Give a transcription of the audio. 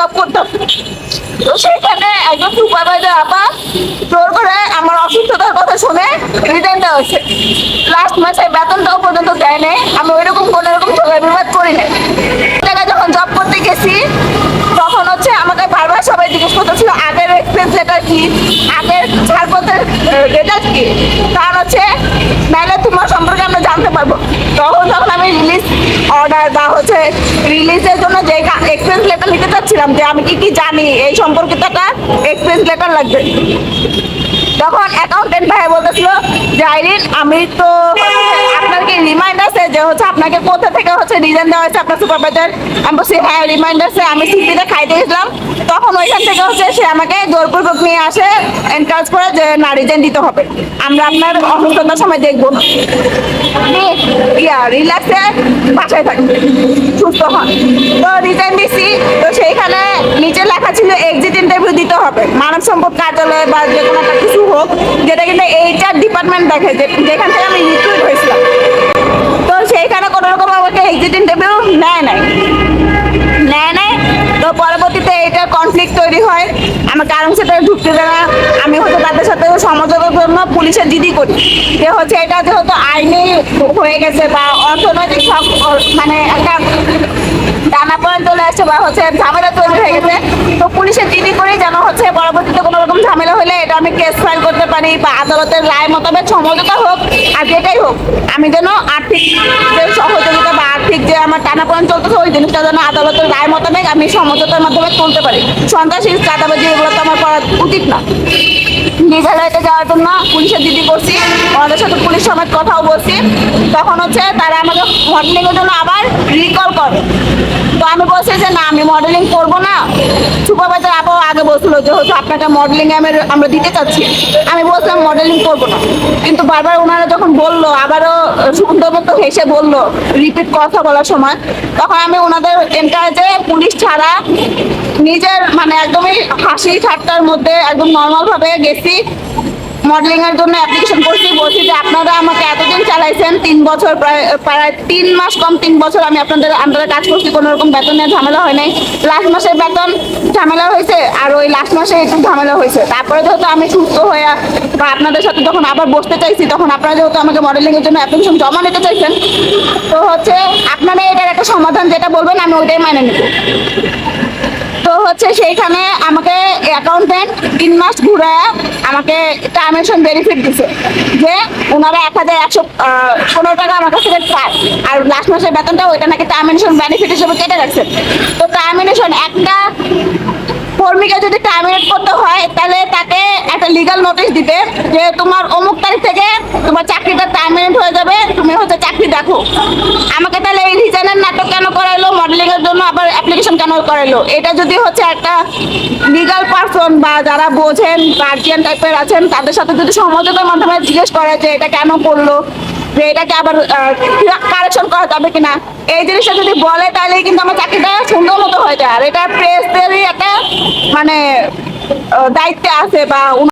Job করতাম। তো সেখানে একজন সুপারভাইজার আপা জোর করে আমার অসুস্থতার কথা শুনে রিটার্ন দেওয়া হয়েছে। লাস্ট মাসে বেতনটাও পর্যন্ত দেয় নাই আমি ওইরকম কোনো রকম বিবাদ করি নাই জায়গায় যখন জব করতে গেছি, তখন হচ্ছে আমাকে বারবার সবাই জিজ্ঞেস করতেছিল, আগের এক্সপেন্স লেটার কি? আগের ছাড়পত্রের রেজাল্ট কি? কারণ হচ্ছে, নাহলে তোমার সম্পর্কে আমরা জানতে পারব। তখন যখন আমি রিলিজ অর্ডার বা হচ্ছে। রিলিজের জন্য যে এক্সপেন্স লেটার নিতে চাচ্ছিলাম, যে আমি কি কি জানি, এই সম্পর্কিত একটা এক্সপেন্স লেটার লাগবে। তখন অ্যাকাউন্টেন্ট ভাই বলতেছিল যে আইরিন আমি তো আপনার কি রিমাইন্ড আছে যে হচ্ছে আপনাকে কোথা থেকে হচ্ছে রিজন দেওয়া হয়েছে আপনার সুপারভাইজার আমি বলছি হ্যাঁ রিমাইন্ড আছে আমি সিপিতে খাইতে গেছিলাম তখন ওইখান থেকে হচ্ছে সে আমাকে জোরপূর্বক নিয়ে আসে এনকারেজ করে যে, না রিজেন দিতে হবে। আমরা আপনার অসুস্থতার সময় দেখব। ইয়া রিল্যাক্সে বাসায় থাকবেন সুস্থ হন। তো রিটার্ন দিছি। তো সেইখানে নিচে লেখা ছিল এক্সিট ইন্টারভিউ দিতে হবে। মানব সম্পদ কার্যালয় বা যে কোনো কিছু হোক, যেটা কিন্তু এইচআর ডিপার্টমেন্ট দেখে যেখান থেকে আমি রিক্রুট হয়েছিলাম সেইখানে কোনো রকম আমাকে এক্সিট ইন্টারভিউ নেয় নাই। নেয় নাই। তো পরবর্তীতে এটা কনফ্লিক্ট তৈরি হয়। আমাকে আরাম সাথে ঢুকতে দেয় না। আমি হচ্ছে তাদের সাথে সমঝোতার জন্য পুলিশের জিডি করি। যে হচ্ছে এটা যেহেতু আইনি হয়ে গেছে বা অর্থনৈতিক সব- মানে একটা টানা পয়েন্ট চলে আসছে বা হচ্ছে ঝামেলা তৈরি হয়ে গেছে। তো পুলিশের জিডি করি যেন হচ্ছে পরবর্তীতে কোনো রকম ঝামেলা হলে এটা আমি কেস ফাইল করতে পারি বা আদালতের রায় মোতাবেক সমঝোতা হোক আর যেটাই হোক, আমি যেন আর্থিক আমার টানা পয়েন্ট চলতেছে, ওই জিনিসটা যেন আদালতের রায় মোতাবেক আমি সমঝোতার মাধ্যমে তুলতে পারি। সন্ত্রাসী, চাঁদাবাজি, এগুলো তো আমার করা উচিত না। মেঘালয়তে যাওয়ার জন্য পুলিশের দিদি করছি আমাদের সাথে পুলিশ সমেত কথাও বলছি। তখন হচ্ছে তারা আমাকে মডেলিংয়ের জন্য আবার রিকল করে। তো আমি বলছি যে, না, আমি মডেলিং করব না। সুপারভাইজার বলছিল যে হচ্ছে আপনাকে মডেলিং আমরা দিতে চাচ্ছি। আমি বলছিলাম মডেলিং করব না। কিন্তু বারবার ওনারা যখন বলল, আবারও সুন্দর মতো হেসে বলল রিপিট কথা বলার সময়। তখন আমি ওনাদের এনকারেজে পুলিশ ছাড়া নিজের মানে একদমই হাসি ঠাট্টার মধ্যে একদম নর্মালভাবে গেছি। মডেলিং এর জন্য অ্যাপ্লিকেশন করছি, বলছি যে আপনারা আমাকে এতদিন চালাইছেন, তিন বছর প্রায় প্রায় তিন মাস কম, তিন বছর আমি আপনাদের আন্ডারে কাজ করছি, কোনো রকম বেতনের ঝামেলা হয় নাই। লাস্ট মাসের বেতন ঝামেলা হয়েছে, আর ওই লাস্ট মাসে একটু ঝামেলা হয়েছে। তারপরে যেহেতু আমি সুস্থ হয়ে বা আপনাদের সাথে যখন আবার বসতে চাইছি, তখন আপনারা যেহেতু আমাকে মডেলিং এর জন্য অ্যাপ্লিকেশন জমা নিতে চাইছেন, তো হচ্ছে আপনারা এটার একটা সমাধান যেটা বলবেন, আমি ওইটাই মানে নেব। হচ্ছে সেইখানে আমাকে অ্যাকাউন্টেন্ট তিন মাস ঘুরে আমাকে টার্মেশন বেনিফিট দিছে। যে ওনারা এক হাজার একশো পনেরো টাকা আমার কাছ থেকে পায় আর লাস্ট মাসের বেতনটা ওইটা নাকি টার্মিনেশন বেনিফিট হিসেবে কেটে রাখছে। তো টার্মিনেশন একটা কর্মীকে যদি টার্মিনেট করতে হয়, তাহলে তাকে একটা লিগাল নোটিশ দিতে যে তোমার অমুক তারিখ থেকে তোমার চাকরিটা টার্মিনেট হয়ে যাবে, তুমি হচ্ছে চাকরি দেখো আমাকে তাহলে এই রিজনের নাটক কেন করাইলো মডেলিং এর জন্য আবার অ্যাপ্লিকেশন কেন করাইলো? এটা যদি হচ্ছে একটা লিগাল পারসন বা যারা বোঝেন গার্জিয়ান টাইপের আছেন, তাদের সাথে যদি সমঝোতার মাধ্যমে জিজ্ঞেস করে যে এটা কেন করল, যে এটাকে আবার কারেকশন করা যাবে কিনা? এই জিনিসটা যদি বলে তাহলে কিন্তু আমার চাকরিটা সুন্দর মতো হয়ে যায়। আর এটা প্রেসদেরই একটা মানে দায়িত্বে আছে বা